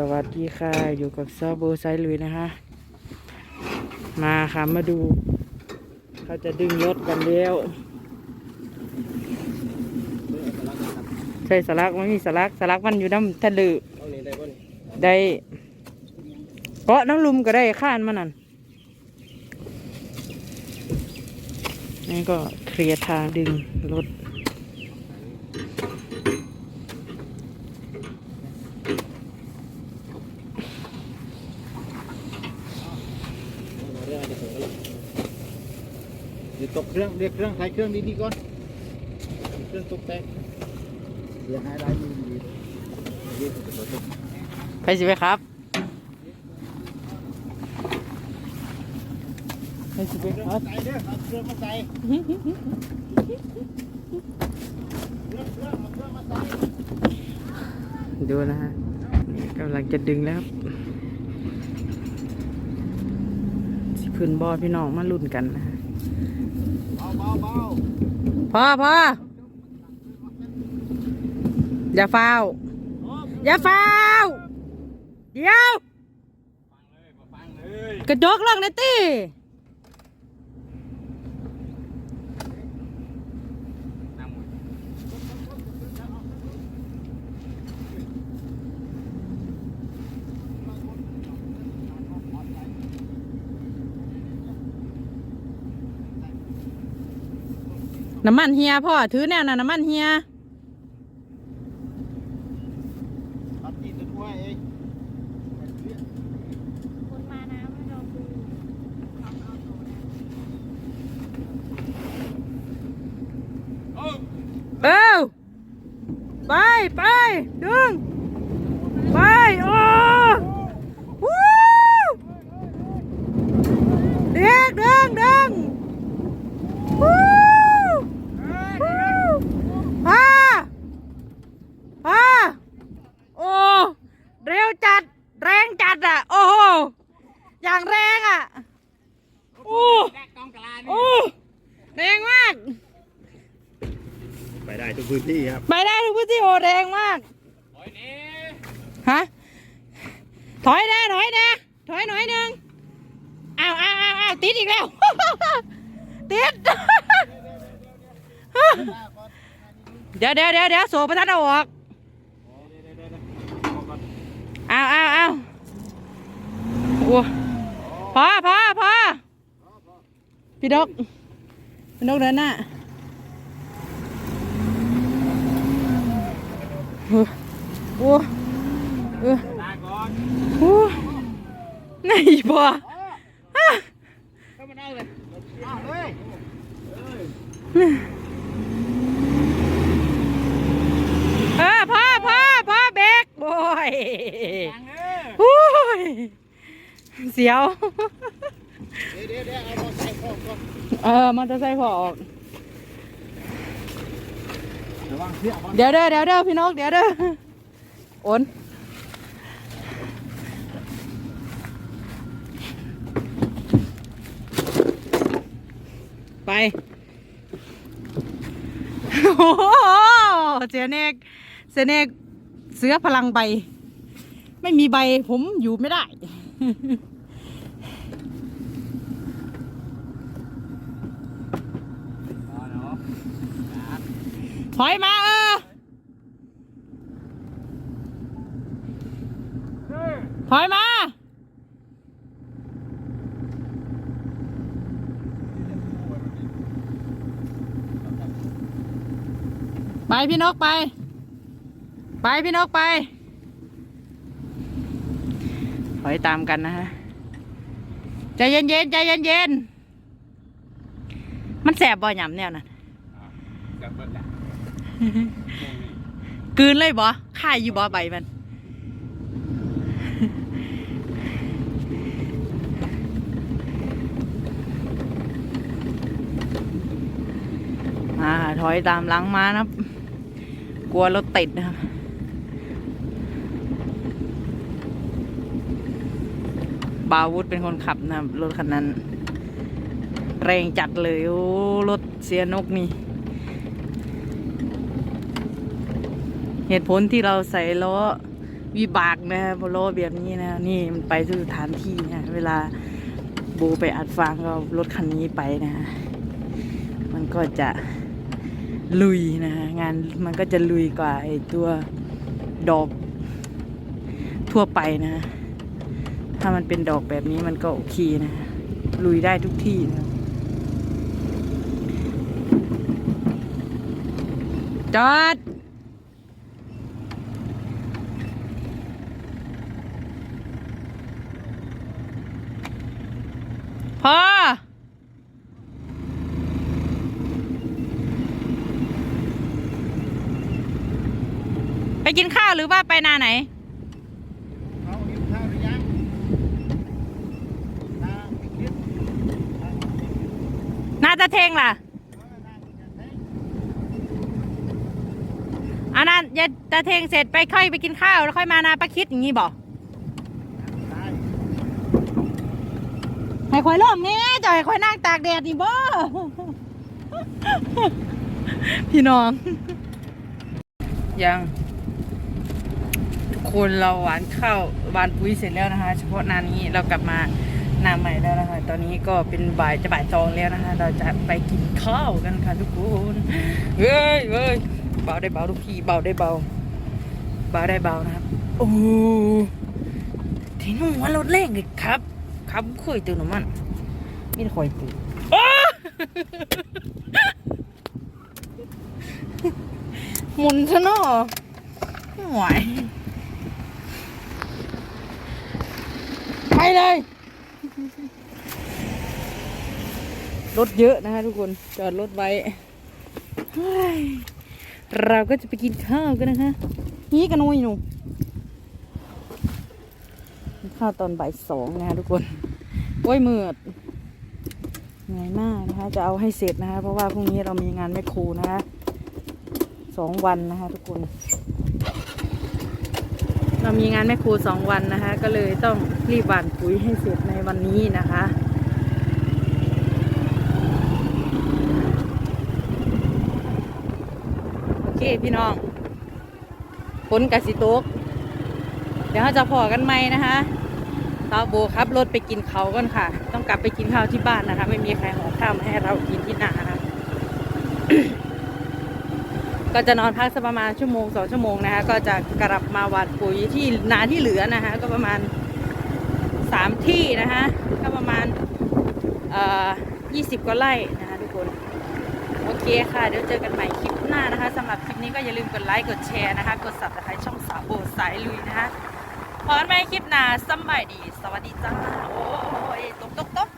สวัสดีค่ะ อยู่กับซอโบไซลุยนะคะ มาค่ะมาดู เขาจะดึงรถกันแล้ว ใช่สลักไมันมีสลักสลักมันอยู่น้ำทะเลเอานี่ได้ป่ะนี่ได้เกาะน้ำลุมก็ได้ข้านมันนั่นนี่ก็เคลียร์ทางดึงรถ เอาเรื่องอะไรจะส่งกันล่ะเดี๋ยว ตกเครื่องเรียกเครื่องไทยเครื่องดีๆก่อนเครื่องตกแต่งเดี๋ยวให้ได้ดีดีเรียกจะตกไปสิไปครับไปสิไปเครื่องครับใส่เด้อเอาเครื่องมาใส่เครื่องเครื่องเอาเครื่องมาใส่ดูนะฮะกำลังจะดึงแล้วสิขึ้นบอพี่น้องมาลุ้นกันนะ พ่อพออย่าเฝ้าอย่าเฝ้าเดี๋ยว กระจกลงนะตี น้ำมันเฮียพ่อถือแนวน่ะน้ำมันเฮียตัดตีนตัวถ้วยเองคนมานะไม่ลองดูลองเอาโถนะเออไปไปดึงไปโอ้วู้เด็กดึงดึงวู้วู้พาพาโอ้เร็ว จัด แรงจัดอะ โอ้โห อย่างแรงอะโอ้โอ้แรงมาก ไปได้ทุกพื้นที่ครับ ไปได้ทุกพื้นที่โอแรงมากฮะ ถอยนะถอยนะถอยหน่อยหนึ่งอ้าวอ้าวอ้าวอ้าวติดอีกแล้ว ติด เดี๋ยวเดี๋ยวเดี๋ยวเดี๋ยวโซ่ประทัดเอาออกอ้าวอ้าวอ้าว โอ้พอพอพอพี่ดกพี่ดกเดินหน้าโอ้โอ้เออได้ก่อนโอ้ไหนบ่เข้ามาได้เลยเอเออพ่อพ่อพ่อเบกโอ้ยโอ้ย เสียว เดี๋ยวเดี๋ยวเดี๋ยวเอามาใส่ข้อก่อนเออมอเตอร์ไซค์พอออก ระวังเสียก่อนเดี๋ยวเด้อเดี๋ยวเด้อพี่นกเดี๋ยวเด้อโอนไป โอ้โหเสียเนกเสียเนกเสือพลังใบ ไม่มีใบผมอยู่ไม่ได้ ถอยมาเออถอยมา ไปพี่นกไป ไปพี่นกไป อยตามกันนะฮะใจเย็นๆใจเย็นๆมันแสบบ่หยำแนวนั้นกับเบิดละกลืนเลยบ่ข่ายอยู่บ่ใบมันมาถอยตามหลังมานะครับ กลัวรถติดนะครับ บาวุธเป็นคนขับนะรถคันนั้น แรงจัดเลยโอ้รถเสียนกนี่ เหตุผลที่เราใส่ล้อวิบากนะโบโลแบบนี้นะ นี่มันไปทุกสถานที่นะเวลาโบไปอัดฟางก็รถคันนี้ไปนะ มันก็จะลุยนะฮะงานมันก็จะลุยกว่าไอตัวดอกทั่วไปนะ ถ้ามันเป็นดอกแบบนี้มันก็โอเคนะฮะลุยได้ทุกที่นะจอดพอไปกินข้าวหรือว่าไปนาไหน เอาหิวข้าวหรือยังน้าไปคิดน้าไปคิ จะเทงล่ะเออน้าไปคิดเฮ้ยอันนั้นอย่จะเทงเสร็จไปค่อยไปกินข้าวแล้วค่อยมานาปะคิดอย่างนี้บอกให้ค่อยร่มเนี่ยจะให้ค่อยนั่งตากแดดนี่บ่พี่น้อง ยังทุกคนเราหวานข้าวหวานปุ๋ยเสร็จแล้วนะคะ เฉพาะนานี้เรากลับมา นาใหม่แล้วนะคะ ตอนนี้ก็เป็นบ่ายจะบ่ายจองแล้วนะคะ เราจะไปกินข้าวกันค่ะทุกคนเฮ้ยเฮ้ยเบาได้เบาทุกพี่เบาได้เบาเบาได้เบานะครับ โอ้ที่นู่นว่ารถเร่งเลยครับ ครับคุยตื่นหนูมันนี่คอยตื่นโอ้หมุนซะเนาะไม่ไหวไปเลย รถเยอะนะคะทุกคนจอดรถไว้เราก็จะไปกินข้าวกันนะคะนี่กันนุยหนูข้าวตอนบ่ายสองนะคะทุกคนโอ้ยมืดเหนื่อยมากนะคะ จะเอาให้เสร็จนะคะ เพราะว่าพรุ่งนี้เรามีงานแม่ครูนะคะสองวันนะคะทุกคน เรามีงานแม่ครูสองวันนะคะ ก็เลยต้องรีบหว่านปุ๋ยให้เสร็จในวันนี้นะคะ โอเค พี่น้องฝนกะสิตก เดี๋ยวเราจะพอกันไหมนะคะตาโบครับรถไปกินเขาวก่อนค่ะ ต้องกลับไปกินข้าวที่บ้านนะคะ ไม่มีใครห่อข้าวมาให้เรากินที่นานะคะก็จะนอนพักสักประมาณชั่วโมงสองชั่วโมงนะคะ ก็จะกลับมาหว่านปุ๋ยที่นาที่เหลือนะคะ ก็ประมาณสามที่นะคะ ก็ประมาณเอ่อยี่สิบกว่าไร่นะคะทุกคน โอเคค่ะ เดี๋ยวเจอกันใหม่คลิปหน้านะคะสำหรับคลิปนี้ก็อย่าลืมกดไลค์ กดแชร์นะคะ กด subscribe ช่องสาวโบสายลุยนะคะพบกันใหม่คลิปหน้าสำบายดี สวัสดีจ้า โอ้ยตกตกตก